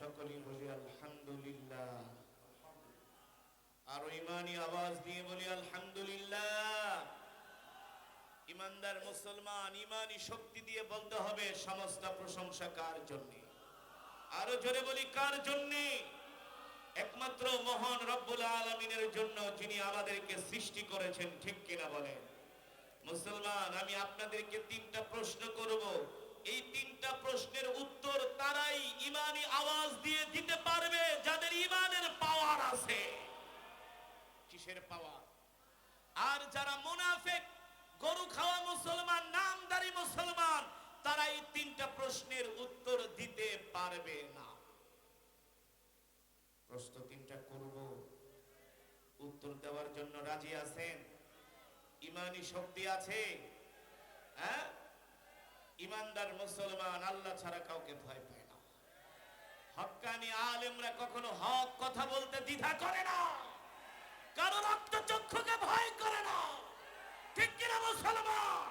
সকলেই বলি আলহামদুলিল্লাহ। আরও ইমানি আওয়াজ দিয়ে বলি আলহামদুলিল্লাহ। ইমানদার মুসলমান, ইমানি শক্তি দিয়ে বলতে হবে সমস্ত প্রশংসা কার জন্য? আরও জোরে বলি কার জন্য? একমাত্র মহান রব্বুল আলমিনের জন্য যিনি আমাদেরকে সৃষ্টি করেছেন, ঠিক কিনা বলেন? মুসলমান, আমি আপনাদেরকে তিনটা প্রশ্ন করব এই তিনটা প্রশ্নের উত্তর তারাই ইমানি আওয়াজ দিয়ে দিতে পারবে যাদের ইমানের পাওয়ার আছে কিসের পাওয়ার আর যারা মুনাফেক গরু খাওয়া মুসলমান নামদারি মুসলমান তারা এই তিনটা প্রশ্নের উত্তর দিতে পারবে না প্রশ্ন তিনটা করব উত্তর দেওয়ার রাজি আছেন ইমানি শক্তি আছে। হ্যাঁ? ইমানদার মুসলমান, আল্লাহ ছাড়া কাউকে ভয় পায় না। হক্কানি আলেমরা কখনো হক কথা বলতে দ্বিধা করে না। কারও রক্ত চক্ষুকে ভয় করে না। ঠিক কিনা মুসলমান?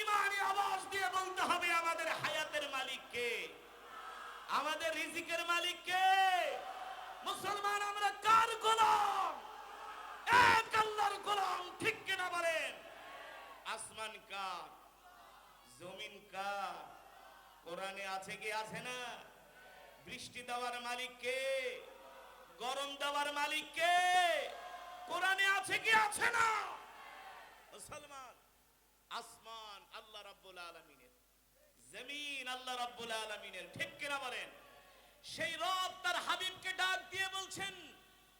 ইমানি আওয়াজ দিয়ে বলতে হবে, আমাদের হায়াতের মালিক কে? আমাদের রিজিকের মালিক কে? মুসলমান, আমরা কার গোলাম? এক আল্লাহর গোলাম, ঠিক কিনা বলেন? আসমান কার? জমিন কার? কোরআনে আছে কি, আছে না? বৃষ্টি দেওয়ার মালিক কে? গরম দেওয়ার মালিক কে? কোরআনে আছে কি, আছে না? মুসলমান, আসমান আল্লাহ রাব্বুল আলামিনের, জমিন আল্লাহ রাব্বুল আলামিনের, ঠিক কিনা বলেন? সেই রব তার হাবিবকে ডাক দিয়ে বলছেন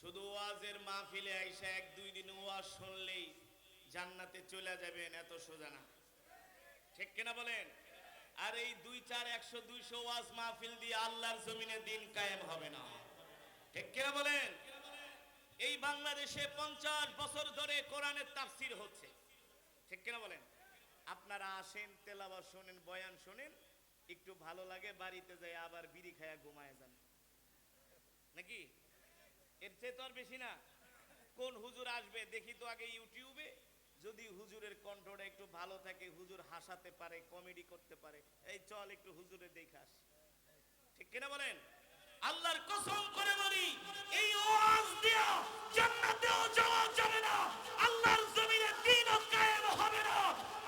শুধু ওয়াজের মাহফিলে আইসা এক, দুই দিন ওয়াজ শুনলেই জান্নাতে চলে যাবেন, এত সোজা না। ঠিক কিনা বলেন? আর এই দুই চার, একশো, দুইশো ওয়াজ মাহফিল দিয়ে আল্লাহর জমিনে দিন কায়েম হবে না। ঠিক কিনা বলেন? এই বাংলাদেশে পঞ্চাশ বছর ধরে কোরআনের তাফসির হচ্ছে। ঠিক কিনা বলেন? আপনারা আসেন, তেলাওয়াত শোনেন, বয়ান শোনেন, একটু ভালো লাগে, বাড়িতে যাই আবার বিড়ি খায়া ঘুমায় যান। নাকি? এর চেয়ে তো আর বেশি না। কোন হুজুর আসবে দেখি তো আগে ইউটিউবে। যদি হুজুরের কণ্ঠটা একটু ভালো থাকে, হুজুর হাসাতে পারে, কমেডি করতে পারে, এই চল একটু হুজুরের দেখাস ঠিক কিনা বলেন? আল্লাহর কসম করে বলি, এই ওয়াজ দিয়া জান্নাতেও যাওয়া যাবে না। আল্লাহর জমিনে দিনও কায়েম হবে না।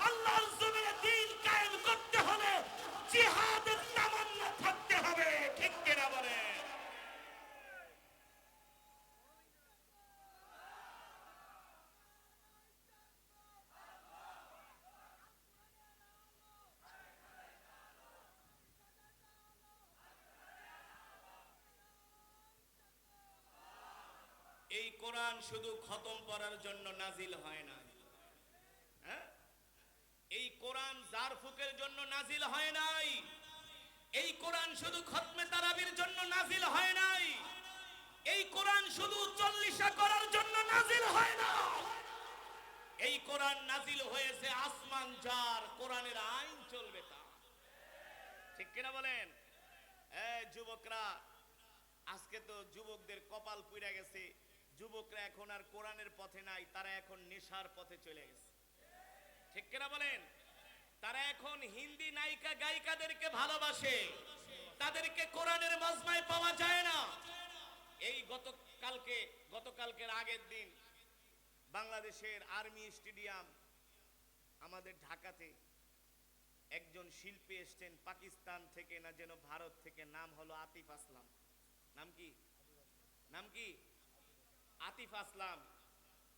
আল্লাহর জমিনে দিন কায়েম করতে হলে জিহাদের তামান্না থাকতে হবে ঠিক কিনা বলেন এই কোরআন শুধু খতম করার জন্য নাজিল হয় না। হ্যাঁ? এই কোরআন জারফুকের জন্য নাজিল হয় নাই, এই কোরআন শুধু খতমে তারাবির জন্য নাজিল হয় নাই, এই কোরআন শুধু চল্লিশা করার জন্য নাজিল হয় না। এই কোরআন নাজিল হয়েছে আসমান যার, কোরআনের আইন চলবে তা। ঠিক কিনা বলেন? যুবকরা, আজকে তো যুবকদের কপাল পুড়ে গেছে। যুবকরা এখন আর কোরআনের পথে নাই, তারা এখন নেশার পথে চলে গেছে। ঠিক কিনা বলেন? তারা এখন হিন্দি নায়িকা গায়িকাদেরকে ভালোবাসে, তাদেরকে কোরআনের মজমায় পাওয়া যায় না। এই গতকালকে, গতকালকের আগের দিন বাংলাদেশের আর্মি স্টেডিয়াম, আমাদের ঢাকাতে একজন শিল্পী এসছেন পাকিস্তান থেকে না যেন ভারত থেকে, নাম হলো আতিফ আসলাম। নাম কি? নাম কি? আতিফ আসলাম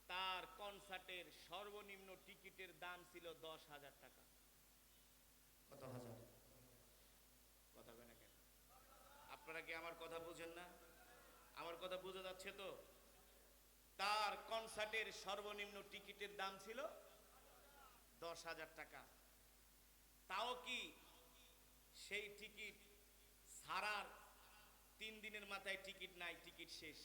তার কনসার্টের সর্বনিম্ন টিকিটের দাম ছিল দশ হাজার টাকা। কত হাজার? কথা কয় না কেন? আপনারা কি আমার কথা বুঝেন না? আমার কথা বোঝা যাচ্ছে তো? তার কনসার্টের সর্বনিম্ন টিকিটের দাম ছিল দশ হাজার টাকা। তাও কি সেই টিকিট ছাড়ার তিন দিনের মাথায় টিকিট নাই টিকিট শেষ?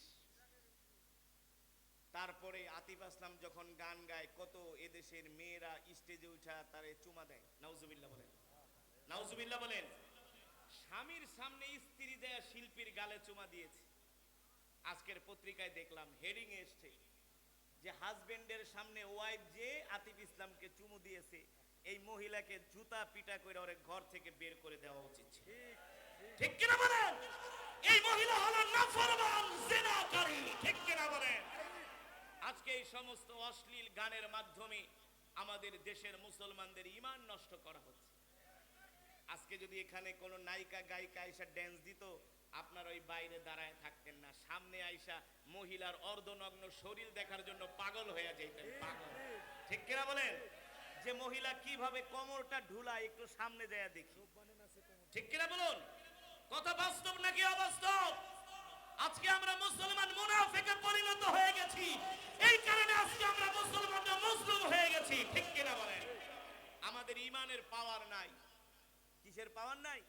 তারপরে আতিফ আসলাম যখন গান গায়, কত এদেশের মেয়েরা স্টেজে উঠা তারে চুমা দেয়। নাউজুবিল্লাহ বলেন। নাউজুবিল্লাহ বলেন, স্বামীর সামনে স্ত্রী দেয়া শিল্পীর গালে চুমা দিয়েছে। আজকের পত্রিকায় দেখলাম হেডিং এসছে যে হাজবেন্ডের সামনে ওয়াইফ যে আতিফ ইসলামকে চুমু দিয়েছে, এই মহিলাকে জুতা পিটা করে ওরে ঘর থেকে বের করে দেওয়া উচিত। ঠিক কিনা বলেন? এই মহিলা হলো নাফরমান জিনাকারী, ঠিক কিনা বলেন? আজকে এই সমস্ত অশ্লীল গানের মাধ্যমে আমাদের দেশের মুসলমানদের ইমান নষ্ট করা হচ্ছে। আজকে যদি এখানে কোনো নায়িকা, গায়িকা আইসা ড্যান্স দিত, আপনার ওই বাইরে দাঁড়ায় থাকতেন না। সামনে আইসা মহিলার অর্ধনগ্ন শরীর দেখার জন্য পাগল হয়ে যাইতেন, পাগল। ঠিক কিনা বলেন? যে মহিলা কীভাবে কোমরটা ঢুলায় একটু সামনে যায় দেখি। ঠিক কিনা বলুন? কথা বাস্তব নাকি অবাস্তব? আজকে আমরা মুসলমান মুনাফিকে পরিণত হয়ে গেছি। এই কারণে আজকে আমরা মুসলমানরা মুসলিম হয়ে গেছি। ঠিক কিনা বলেন? আমাদের ইমানের পাওয়ার নাই। কিসের পাওয়ার নাই?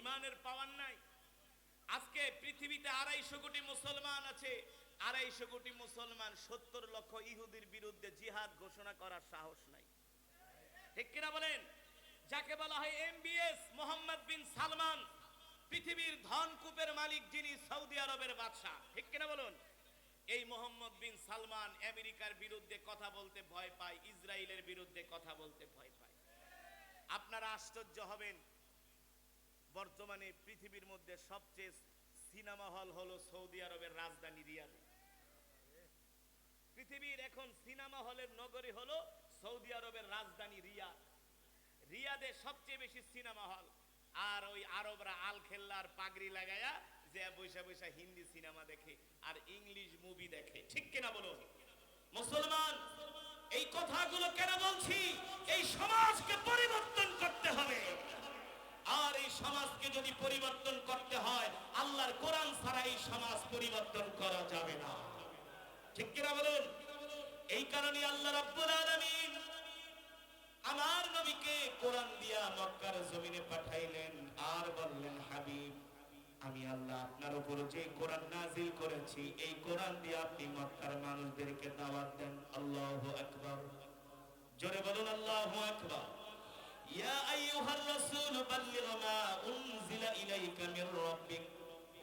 ইমানের পাওয়ার নাই। আজকে পৃথিবীতে আড়াইশো কোটি মুসলমান আছে। আড়াইশো কোটি মুসলমান সত্তর লক্ষ ইহুদির বিরুদ্ধে জিহাদ ঘোষণা করার সাহস নাই। ঠিক কিনা বলেন? যাকে বলা হয় এমবিএস মোহাম্মদ বিন সালমান। পৃথিবীর ধনকূপের মালিক যিনি সৌদি আরবের বাদশাহ। ঠিক কিনা বলুন? এই মোহাম্মদ বিন সালমান আমেরিকার বিরুদ্ধে কথা বলতে ভয় পায়, ইসরায়েলের বিরুদ্ধে কথা বলতে ভয় পায়। আপনারা আশ্চর্য হবেন, বর্তমানে পৃথিবীর মধ্যে সবচেয়ে সিনেমা হল হলো সৌদি আরবের রাজধানী রিয়াদে। পৃথিবীর এখন সিনেমা হলের নগরী হলো সৌদি আরবের রাজধানী রিয়াদ। রিয়াদে সবচেয়ে বেশি সিনেমা হল আর ওই আরবরা আল খেল্লার পাগড়ি লাগায়া যে বৈশা বৈশা হিন্দি সিনেমা দেখে আর ইংলিশ মুভি দেখে। ঠিক কিনা বলো মুসলমান, এই কথাগুলো কেন বলছি? এই সমাজকে পরিবর্তন করতে হবে। আর এই সমাজকে যদি পরিবর্তন করতে হয়, আল্লাহর কোরআন ছাড়া এই সমাজ পরিবর্তন করা যাবে না। ঠিক কিনা বলুন? এই কারণে আল্লাহ রাব্বুল আলামিন আমার নবীকে কোরআন দিয়া মক্কার জমিনে পাঠাইলেন আর বললেন হাবিব আমি আল্লাহ আপনার উপর যে কোরআন নাজিল করেছি এই কোরআন দিয়ে আপনি মক্কার মানুষদেরকে দাওয়াত দেন আল্লাহু আকবার জোরে বলুন আল্লাহু আকবার يا أيها الرسول بلغ ما أنزل إليك من ربك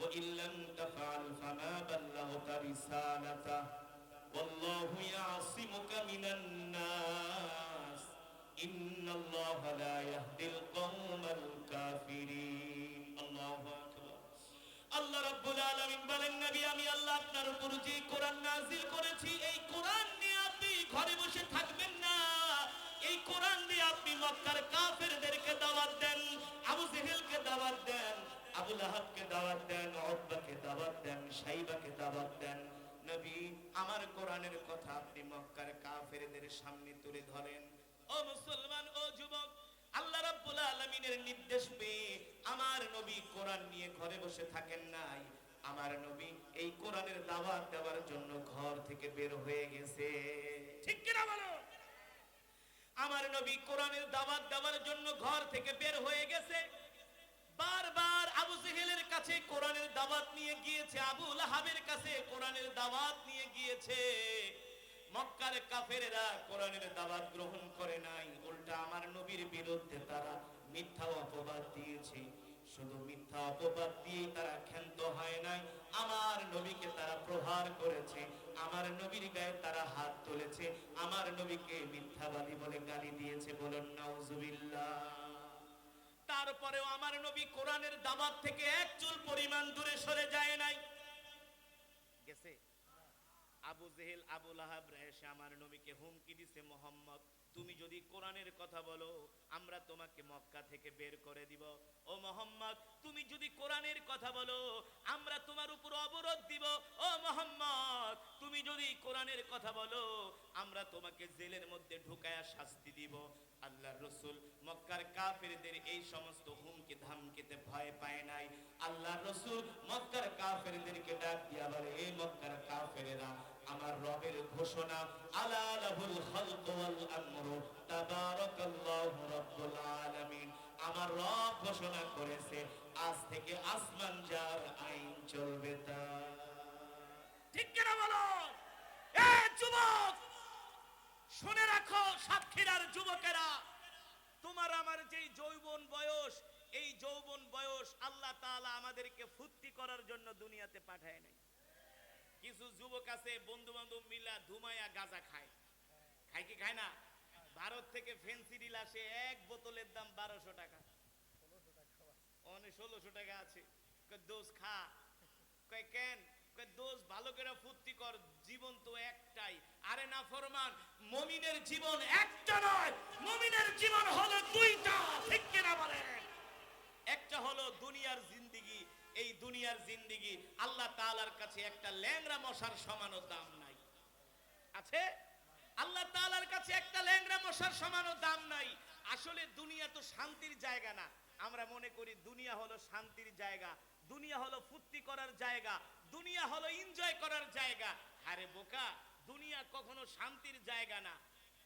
وإن لم تفعل فما بلغت رسالته والله يعصمك من الناس إن الله لا يهدي القوم الكافرين الله أكبر আল্লাহ রাব্বুল আলামিন বলেন নবী আমি আল্লাহ আপনার উপর যে কোরআন নাজিল করেছি এই কোরআন নিয়ে আপনি ঘরে বসে থাকবেন না এই কোরআন দিয়ে আপনি মক্কার কাফেরদেরকে দাওয়াত দেন আবু জেহেলকে দাওয়াত দেন আবু লাহাবকে দাওয়াত দেন উতবাকে দাওয়াত দেন সাইবাকে দাওয়াত দেন নবী আমার কোরআনের কথা আপনি মক্কার কাফেরদের সামনে তুলে ধরেন ও মুসলমান, ও যুবক, আল্লাহ রাব্বুল আলামিনের নির্দেশ পেয়ে আমার নবী কোরআন নিয়ে ঘরে বসে থাকেন নাই। আমার নবী এই কোরআনের দাওয়াত দেওয়ার জন্য ঘর থেকে বের হয়ে গেছে। ঠিক কিনা বলো? আমার নবী কোরআনের দাওয়াত দেওয়ার জন্য ঘর থেকে বের হয়ে গেছে। বারবার আবু জেহেলের কাছে কোরআনের দাওয়াত নিয়ে গিয়েছে, আবু লাহাবের কাছে কোরআনের দাওয়াত নিয়ে গিয়েছে। মক্কার কাফেরেরা কোরআনের দাওয়াত গ্রহণ করে নাই। উল্টা আমার নবীর বিরুদ্ধে তারা মিথ্যা অপবাদ দিয়েছে। শুধু মিথ্যা অপবাদ দিয়েই তারা ক্ষান্ত হয় নাই। আমার নবীকে তারা প্রহার করেছে। আমার নবীর গায়ে তারা হাত তুলেছে। আমার নবীকে মিথ্যাবাদী বলে গালি দিয়েছে বলেন, নাউজুবিল্লাহ। তারপরেও আমার নবী কোরআনের দাবাত থেকে এক চুল পরিমাণ দূরে সরে যায় নাই। আবু জেহেল, আবু লাহাব এসে আমার নবীকে হুমকি দিছে, মোহাম্মদ, তুমি যদি কোরআনের কথা বলো, আমরা তোমাকে মক্কা থেকে বের করে দিব। ও মোহাম্মদ, তুমি যদি কোরআনের কথা বলো, আমরা তোমার উপর অবরোধ দিব। ও মোহাম্মদ, তুমি যদি কোরআনের কথা বলো, আমরা তোমাকে জেলের মধ্যে ঢুকায়া শাস্তি দিব। আল্লাহ রসুল, মক্কার কাফেরদের এই সমস্ত হুমকি ধামকিতে ভয় পায় নাই। আল্লাহ রসুল মক্কার কাফেরদেরকে ডাক দিয়া বলে, এই মক্কার কাফেরেরা আমার রবের ঘোষণা, আলা লাহুল খালকু ওয়াল আমরু, তাবারাকাল্লাহু রাব্বুল আলামিন। আমার রব ঘোষণা করেছে, আজ থেকে আসমান যার আইন চলবে তা। ঠিক বলো? এ যুবক, শুনে রাখো সাক্ষীরার যুবকেরা, তোমার আমার যেই যৌবন বয়স, এই যৌবন বয়স আল্লাহ তাআলা আমাদেরকে ফুর্তি করার জন্য দুনিয়াতে পাঠায় নাই। কিছু যুবক আছে বন্ধু বান্ধব মিলা ধুমায়া গাঁজা খায়। খায় কি খায় না? ভারত থেকে ফেন্সিডিল আসে, এক বোতলের দাম বারোশো টাকা। অনেক ষোলোশো টাকা আছে। দোষ খা। কয়, কেন? দোষ ভালো করে ফুর্তি কর, জীবন তো একটাই। আরে না, ফরমান, মমিনের জীবন একটা নয়, মমিনের জীবন হলো দুইটা, ঠিক একটা হলো দুনিয়ার এই দুনিয়ার জিন্দিগি আল্লাহ তাআলার কাছে একটা ল্যাংড়া মশার সমানও দাম নাই। আছে? আল্লাহ তাআলার কাছে একটা ল্যাংড়া মশার সমানও দাম নাই। আসলে দুনিয়া তো শান্তির জায়গা না। আমরা মনে করি দুনিয়া হলো শান্তির জায়গা, দুনিয়া হলো ফুর্তি করার জায়গা, দুনিয়া হলো এনজয় করার জায়গা। আরে বোকা, দুনিয়া কখনো শান্তির জায়গা না।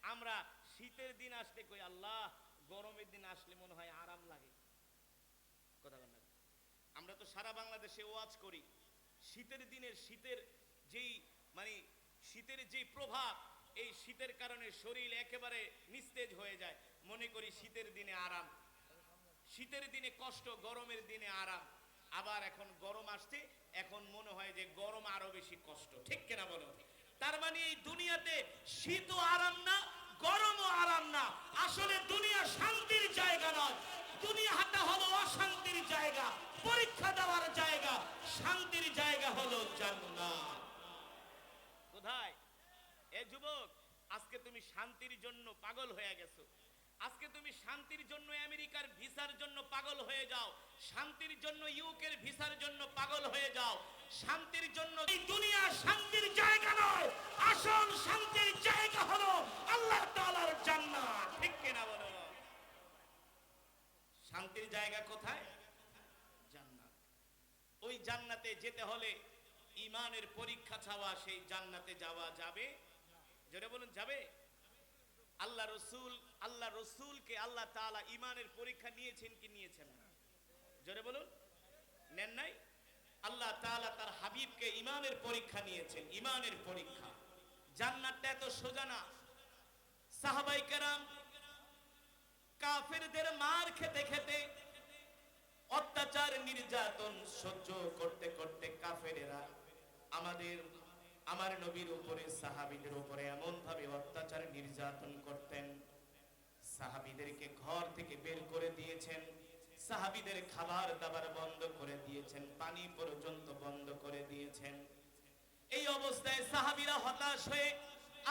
আমরা শীতের দিন আসতে কই, আল্লাহ, গরমের দিন আসলে মনে হয় আরাম লাগে। আমরা তো সারা বাংলাদেশে ওয়াজ করি। শীতের দিনের শীতের যেই মানে শীতের যেই প্রভাব, এই শীতের কারণে শরীর একেবারে নিস্তেজ হয়ে যায়। মনে করি শীতের দিনে আরাম। শীতের দিনে কষ্ট, গরমের দিনে আরাম। আবার এখন গরম আসছে, এখন মনে হয় যে গরম আরও বেশি কষ্ট। ঠিক কিনা বলো? তার মানে এই দুনিয়াতে শীতও আরাম না, গরমও আরাম না। আসলে দুনিয়া শান্তির জায়গা নয়। দুনিয়াটা হলো অশান্তির জায়গা। পরীক্ষা দেওয়ার জায়গা শান্তির জায়গা হলো জান্নাত। কোথায়? এ যুবক আজকে তুমি শান্তির জন্য পাগল হয়ে গেছো। আজকে তুমি শান্তির জন্য আমেরিকার ভিসার জন্য পাগল হয়ে যাও। শান্তির জন্য ইউকের ভিসার জন্য পাগল হয়ে যাও। শান্তির জন্য এই দুনিয়া শান্তির জায়গা নয় আসল শান্তির জায়গা হলো আল্লাহ তাআলার জান্নাত। ঠিক কিনা বলো? শান্তির জায়গা কোথায়? জান্নাতে যেতে হলে ইমানের পরীক্ষা ছাওয়া সেই জান্নাতে যাওয়া যাবে। যেটা বলুন, যাবে? আল্লাহ রসুল, আল্লাহ রসুলকে আল্লাহ তাআলা ইমানের পরীক্ষা নিয়েছেন কি নিয়েছেন না? জোরে বলুন, নেন নাই? আল্লাহ তাআলা তার হাবিবকে ইমানের পরীক্ষা নিয়েছেন ইমানের পরীক্ষা। জান্নাতটা এত সোজা না। সাহাবাই কেরাম কাফেরদের মার খেতে খেতে অত্যাচার, নির্যাতন সহ্য করতে করতে কাফেরেরা আমাদের, আমার নবীর উপরে, সাহাবীদের উপরে এমন ভাবে অত্যাচার, নির্যাতন করতেন। সাহাবীদেরকে ঘর থেকে বের করে দিয়েছেন। সাহাবীদের খাবার দাবার বন্ধ করে দিয়েছেন, পানি পর্যন্ত বন্ধ করে দিয়েছেন। এই অবস্থায় সাহাবীরা হতাশ হয়ে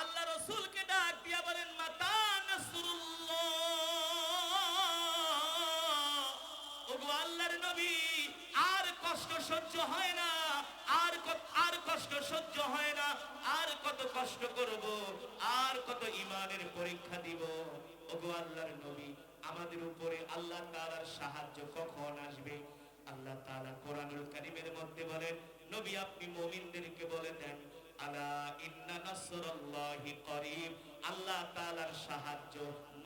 আল্লাহ রসুলকে ডাক দিয়া বলেন, মাতা নাসরুল্লাহ। আর কষ্ট সহ্য হয় না, আর আর কষ্ট সহ্য হয় না, আর কত কষ্ট করব, আর কত ইমানের পরীক্ষা দিব। ওগো আল্লাহর নবী, আমাদের উপরে আল্লাহ তাআলার সাহায্য কখন আসবে? আল্লাহ তাআলা কোরআনুল কারীমের মধ্যে বলেন, নবী আপনি মুমিনদেরকে বলে দেন, আলা ইন্না নাসরাল্লাহি করিব। আল্লাহ তাআলার সাহায্য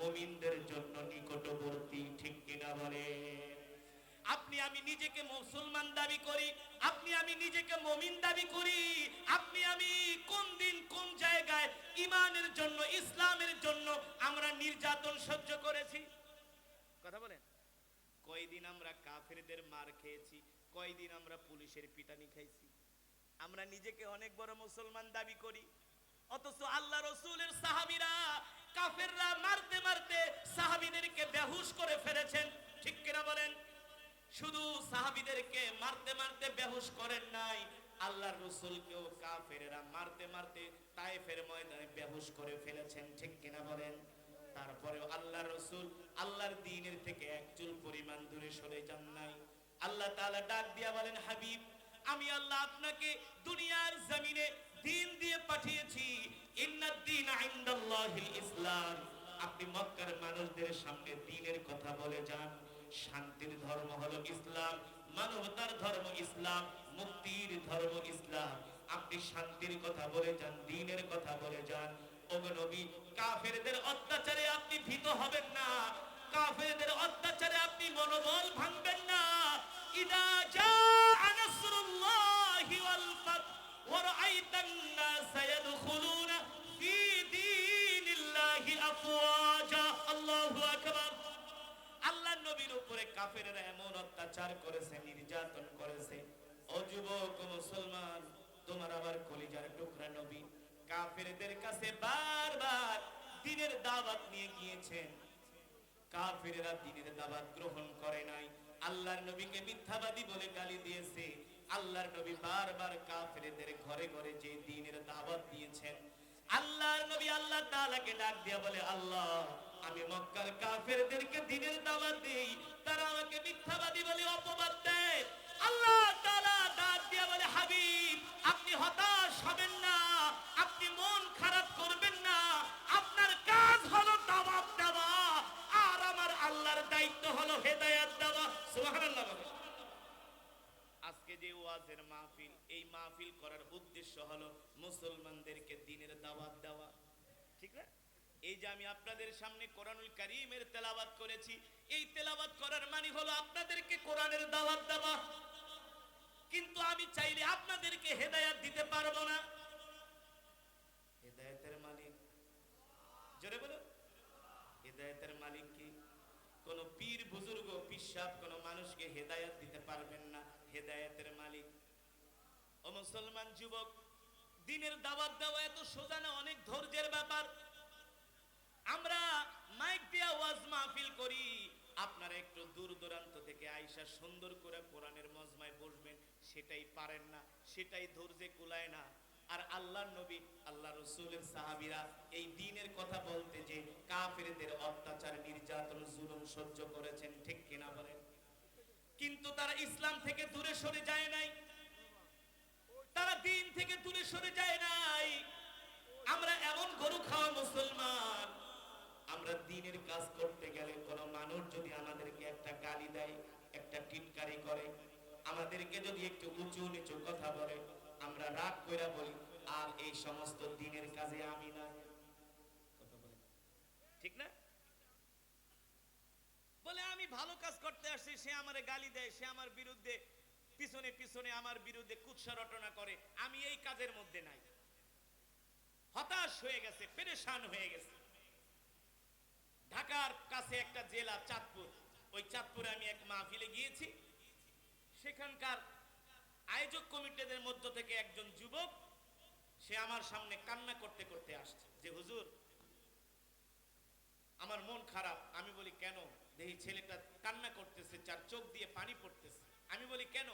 মুমিনদের জন্য নিকটবর্তী, ঠিক কিনা বলে? আপনি আমি নিজেকে মুসলমান দাবি করি, আপনি আমি নিজেকে মমিন দাবি করি, আপনি আমি কোন দিন কোন জায়গায় ইমানের জন্য, ইসলামের জন্য আমরা নির্যাতন সহ্য করেছি? কথা বলেন। কয়দিন আমরা কাফেরদের মার খেয়েছি, কয়দিন আমরা পুলিশের পিটানি খাইছি। আমরা নিজেকে অনেক বড় মুসলমান দাবি করি, অথচ আল্লাহ রসুলের সাহাবিরা কাফেররা মারতে মারতে সাহাবিদেরকে বেহুশ করে ফেলেছেন। ঠিক কিনা বলেন? শুধু সাহাবিদেরকে মারতে মারতে বেহুশ করেন নাই, আল্লাহর রসুলকেও কাফেরেরা মারতে মারতে তায়েফের ময়দানে বেহুশ করে ফেলেছেন, ঠিক কিনা বলেন? তারপরেও আল্লাহ রসুল আল্লাহর দিনের থেকে এক চুল পরিমাণ দূরে সরে যান নাই। আল্লাহ তাআলা ডাক দিয়া বলেন, হাবিব, আমি আল্লাহ আপনাকে দুনিয়ার জমিনে দিন দিয়ে পাঠিয়েছি ইন্নাদ দিন ইনদাল্লাহিল ইসলাম। আপনি মক্কার মানুষদের সামনে দিনের কথা বলে যান। শান্তির ধর্ম হলো ইসলাম, মানবতার ধর্ম ইসলাম, মুক্তির ধর্ম ইসলাম। আপনি শান্তির কথা বলে যান, দিনের কথা বলে যান। নবী, কাফেরদের অত্যাচারে আপনি ভীত হবেন না। কাফেরদের অত্যাচারে আপনি মনোবল ভাঙবেন না। ইদা জাআ নাসরুল্লাহি ওয়াল ফাত ওয়া রাআইতান নাস উপরে কাফেরেরা এমন অত্যাচার করেছে, নির্যাতন করেছে। ও যুবক মুসলমান, তোমার আবার কলিজার টুকরা নবী। কাফেরদের কাছে বারবার দিনের দাওয়াত নিয়ে গিয়েছেন কাফেরেরা দিনের দাওয়াত গ্রহণ করে নাই। আল্লাহর নবীকে মিথ্যাবাদী বলে গালি দিয়েছে। আল্লাহর নবী বারবার কাফেরদের ঘরে ঘরে যে দিনের দাওয়াত দিয়েছেন, আল্লাহর নবী আল্লাহ তাআলাকে ডাক দিয়া বলে, আল্লাহ আমি মক্কার কাফেরদেরকে দিনের দাওয়াত দেই। তারা আমাকে মিথ্যাবাদী বলে অপবাদ দেয়। আল্লাহ তাআলা ডাক দিয়া বলে, হাবিব, আপনি হতাশ হবেন না। আপনি মন খারাপ করবেন না। আপনার কাজ হলো দাওয়াত দেওয়া। আর আমার আল্লাহর দায়িত্ব হলো হেদায়েত দেওয়া। সুবহানাল্লাহ। আজকে যে ওয়াজের মাহফিল, এই মাহফিল করার উদ্দেশ্য হলো মুসলমানদেরকে দিনের দাওয়াত দেওয়া। ঠিক না? এই যে আমি আপনাদের সামনে কোরআনুল কারীমের তেলাওয়াত করেছি, এই তেলাওয়াত করার মানে হলো আপনাদেরকে কোরআনের দাওয়াত দেওয়া। কিন্তু আমি চাইলে আপনাদেরকে হেদায়েত দিতে পারব না। হেদায়েতের মালিক। জোরে বলো হেদায়েতের মালিক কি? কোন পীর বুজুর্গ, পিসাব, কোন মানুষকে হেদায়েত দিতে পারবেন না। হেদায়েতের মালিক। ও মুসলমান যুবক, দিনের দাওয়াত দেওয়া এত সোজা না, অনেক ধৈর্যের ব্যাপার। আমরা মাইক দিয়া ওয়াজ মাহফিল করি। আপনারা একটু দূর দূরান্ত থেকে আইসা সুন্দর করে কোরআনের মজমায় বসবেন, সেটাই পারেন না, সেটাই ধৈর্যে কুলায় না। আর আল্লাহর নবী আল্লাহ রসুলের সাহাবীরা এই দিনের কথা বলতে যে কাফেরদের অত্যাচার, নির্যাতন, জুলুম সহ্য করেছেন, ঠিক কিনা বলেন? কিন্তু তারা ইসলাম থেকে দূরে সরে যায় নাই। তারা দিন থেকে দূরে সরে যায় নাই। আমরা এমন গরু খাওয়া মুসলমান আমরা দিনের কাজ করতে গেলে কোনো মানুষ যদি আমাদেরকে একটা গালি দেয়, একটা টিটকারি করে, আমাদেরকে যদি একটু উঁচু নিচু কথা বলে, আমরা রাগ কইরা বলি, আর এই সমস্ত দিনের কাজে আমি না ঠিক না? বলে, আমি ভালো কাজ করতে আসছি, সে আমারে গালি দেয়, সে আমার বিরুদ্ধে, পিছনে পিছনে আমার বিরুদ্ধে কুৎসা রটনা করে। আমি এই কাজের মধ্যে নাই। হতাশ হয়ে গেছে, পেরেশান হয়ে গেছে। ঢাকার কাছে একটা জেলা, চাঁদপুর। ওই চাঁদপুরে আমি এক মাহফিলে গিয়েছি। সেখানকার আয়োজক কমিটিদের মধ্য থেকে একজন যুবক, সে আমার সামনে কান্না করতে করতে আসছে যে, হুজুর, আমার মন খারাপ। আমি বলি, কেন? দেখি ছেলেটা কান্না করতেছে, চার চোখ দিয়ে পানি পড়তেছে। আমি বলি, কেন?